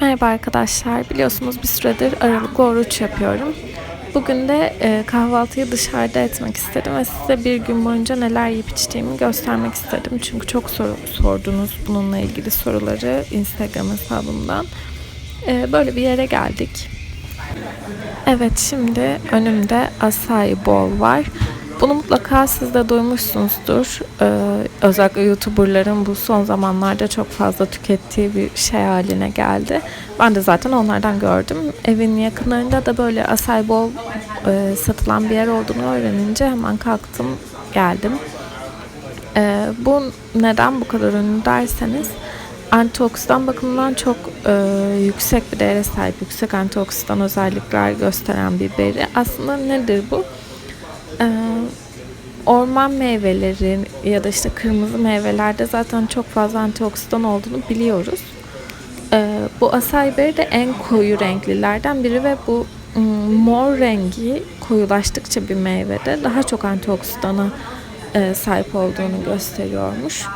Merhaba arkadaşlar. Biliyorsunuz bir süredir aralıklı oruç yapıyorum. Bugün de e, kahvaltıyı dışarıda etmek istedim ve size bir gün boyunca neler yiyip içtiğimi göstermek istedim. Çünkü çok soru sordunuz bununla ilgili soruları Instagram hesabımdan. E, böyle bir yere geldik. Evet şimdi önümde acai bowl var. Bunu mutlaka siz de duymuşsunuzdur. Ee, özellikle YouTuber'ların bu son zamanlarda çok fazla tükettiği bir şey haline geldi. Ben de zaten onlardan gördüm. Evin yakınlarında da böyle acai bowl e, satılan bir yer olduğunu öğrenince hemen kalktım geldim. Ee, bu neden bu kadar ünlü derseniz antioksidan bakımından çok e, yüksek bir değere sahip, yüksek antioksidan özellikler gösteren bir beri. Aslında nedir bu? Orman meyveleri ya da işte kırmızı meyvelerde zaten çok fazla antioksidan olduğunu biliyoruz. Ee, bu acai beri de en koyu renklilerden biri ve bu ım, mor rengi koyulaştıkça bir meyvede daha çok antioksidana e, sahip olduğunu gösteriyormuş.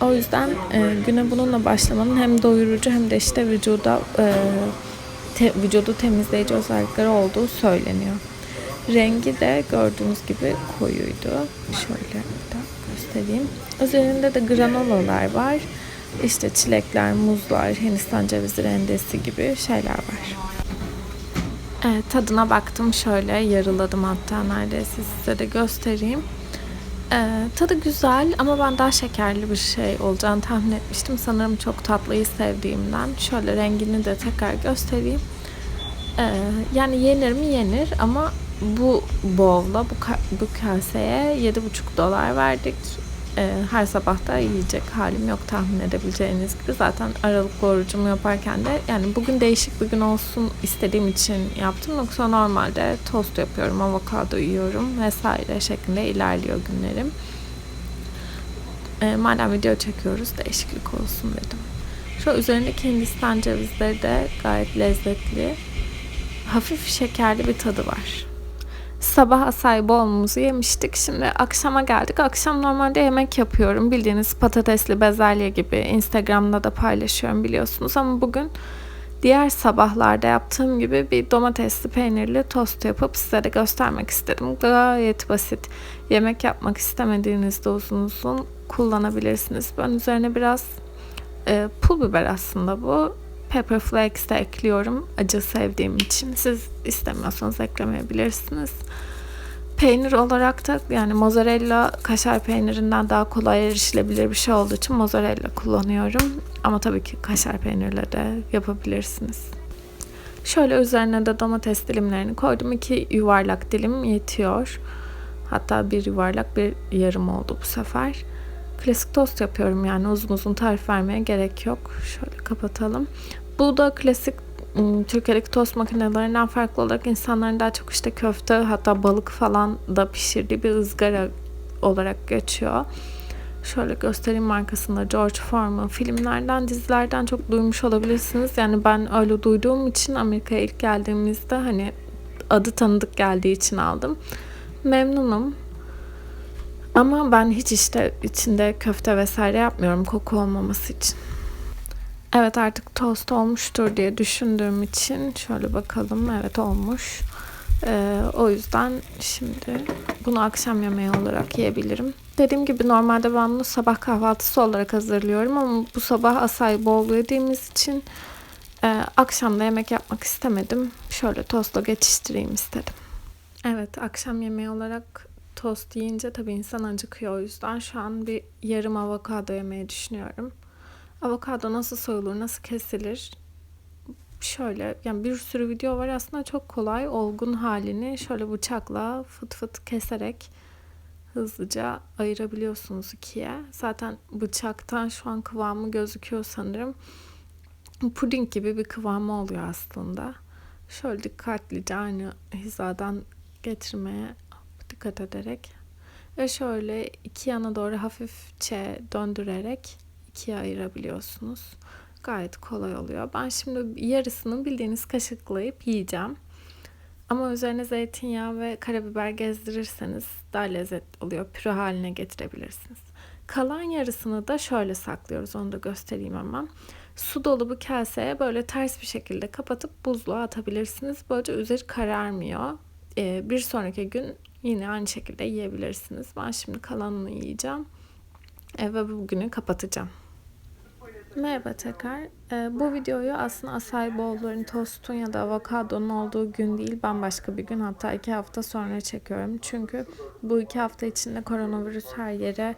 O yüzden e, güne bununla başlamanın hem doyurucu hem de işte vücuda e, te, vücudu temizleyici özellikleri olduğu söyleniyor. Rengi de gördüğünüz gibi koyuydu. Şöyle da göstereyim. Üzerinde de granolalar var. İşte çilekler, muzlar, hindistan cevizi rendesi gibi şeyler var. Evet, tadına baktım şöyle yarıladım hatta neredeyse size de göstereyim. Ee, tadı güzel ama ben daha şekerli bir şey olacağını tahmin etmiştim. Sanırım çok tatlıyı sevdiğimden. Şöyle rengini de tekrar göstereyim. Ee, yani yenir mi yenir ama bu bowl'la bu, ka- bu kaseye 7,5 dolar verdik. Ee, her sabah da yiyecek halim yok tahmin edebileceğiniz gibi. Zaten aralıklı orucumu yaparken de yani bugün değişik bir gün olsun istediğim için yaptım. Yoksa normalde tost yapıyorum, avokado yiyorum vesaire şeklinde ilerliyor günlerim. Ee, madem video çekiyoruz değişiklik olsun dedim. Şu üzerindeki hindistan cevizleri de gayet lezzetli. Hafif şekerli bir tadı var. Sabah acai bowl'umuzu yemiştik. Şimdi akşama geldik. Akşam normalde yemek yapıyorum. Bildiğiniz patatesli bezelye gibi. Instagram'da da paylaşıyorum biliyorsunuz. Ama bugün diğer sabahlarda yaptığım gibi bir domatesli peynirli tost yapıp size de göstermek istedim. Gayet basit. Yemek yapmak istemediğinizde uzun uzun kullanabilirsiniz. Ben üzerine biraz e, pul biber aslında bu. Pepper flakes de ekliyorum acı sevdiğim için. Siz istemiyorsanız eklemeyebilirsiniz. Peynir olarak da yani mozzarella kaşar peynirinden daha kolay erişilebilir bir şey olduğu için mozzarella kullanıyorum. Ama tabii ki kaşar peynirle de yapabilirsiniz. Şöyle üzerine de domates dilimlerini koydum. İki yuvarlak dilim yetiyor. Hatta bir yuvarlak bir yarım oldu bu sefer. Klasik tost yapıyorum yani uzun uzun tarif vermeye gerek yok. Şöyle kapatalım. Bu da klasik ım, Türkiye'deki tost makinelerinden farklı olarak insanların daha çok işte köfte hatta balık falan da pişirdiği bir ızgara olarak geçiyor. Şöyle göstereyim markasında George Foreman filmlerden, dizilerden çok duymuş olabilirsiniz. Yani ben öyle duyduğum için Amerika'ya ilk geldiğimizde hani adı tanıdık geldiği için aldım. Memnunum. Ama ben hiç işte içinde köfte vesaire yapmıyorum koku olmaması için. Evet artık tost olmuştur diye düşündüğüm için şöyle bakalım. Evet olmuş. Ee, o yüzden şimdi bunu akşam yemeği olarak yiyebilirim. Dediğim gibi normalde ben bunu sabah kahvaltısı olarak hazırlıyorum ama bu sabah acai bowl yediğimiz için e, akşam da yemek yapmak istemedim. Şöyle tostla geçiştireyim istedim. Evet akşam yemeği olarak tost yiyince tabii insan acıkıyor. O yüzden şu an bir yarım avokado yemeyi düşünüyorum. Avokado nasıl soyulur, nasıl kesilir? Şöyle yani bir sürü video var aslında çok kolay olgun halini şöyle bıçakla fıt fıt keserek hızlıca ayırabiliyorsunuz ikiye. Zaten bıçaktan şu an kıvamı gözüküyor sanırım. Puding gibi bir kıvamı oluyor aslında. Şöyle dikkatlice aynı hizadan getirmeye dikkat ederek ve şöyle iki yana doğru hafifçe döndürerek ikiye ayırabiliyorsunuz. Gayet kolay oluyor. Ben şimdi yarısını bildiğiniz kaşıklayıp yiyeceğim. Ama üzerine zeytinyağı ve karabiber gezdirirseniz daha lezzetli oluyor. Püre haline getirebilirsiniz. Kalan yarısını da şöyle saklıyoruz. Onu da göstereyim hemen. Su dolu bu kaseye böyle ters bir şekilde kapatıp buzluğa atabilirsiniz. Böylece üzeri kararmıyor. Ee, bir sonraki gün yine aynı şekilde yiyebilirsiniz. Ben şimdi kalanını yiyeceğim. Ee, ve bugünü kapatacağım. Merhaba tekrar. Ee, bu videoyu aslında acai bowl'ların tostun ya da avokadonun olduğu gün değil, bambaşka bir gün hatta iki hafta sonra çekiyorum. Çünkü bu iki hafta içinde koronavirüs her yere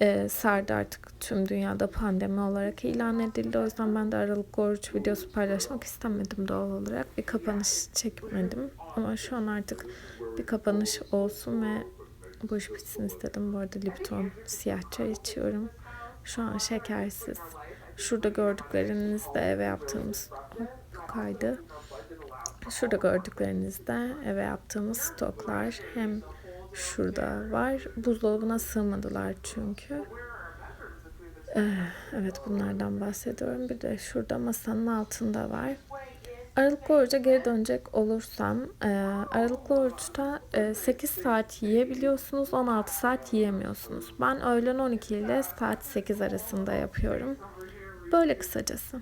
e, sardı artık tüm dünyada pandemi olarak ilan edildi. O yüzden ben de aralıklı oruç videosu paylaşmak istemedim doğal olarak. Bir kapanış çekmedim. Ama şu an artık bir kapanış olsun ve bu iş bitsin istedim. Bu arada Lipton siyah çay içiyorum. Şu an şekersiz. Şurada gördükleriniz de eve yaptığımız hop, kaydı. Şurada gördükleriniz de eve yaptığımız stoklar. Hem şurada var. Buzdolabına sığmadılar çünkü. Ee, evet bunlardan bahsediyorum. Bir de şurada masanın altında var. Aralıklı oruca geri dönecek olursam e, aralıklı oruçta e, 8 saat yiyebiliyorsunuz 16 saat yiyemiyorsunuz. Ben öğlen 12 ile saat 8 arasında yapıyorum. Böyle kısacası.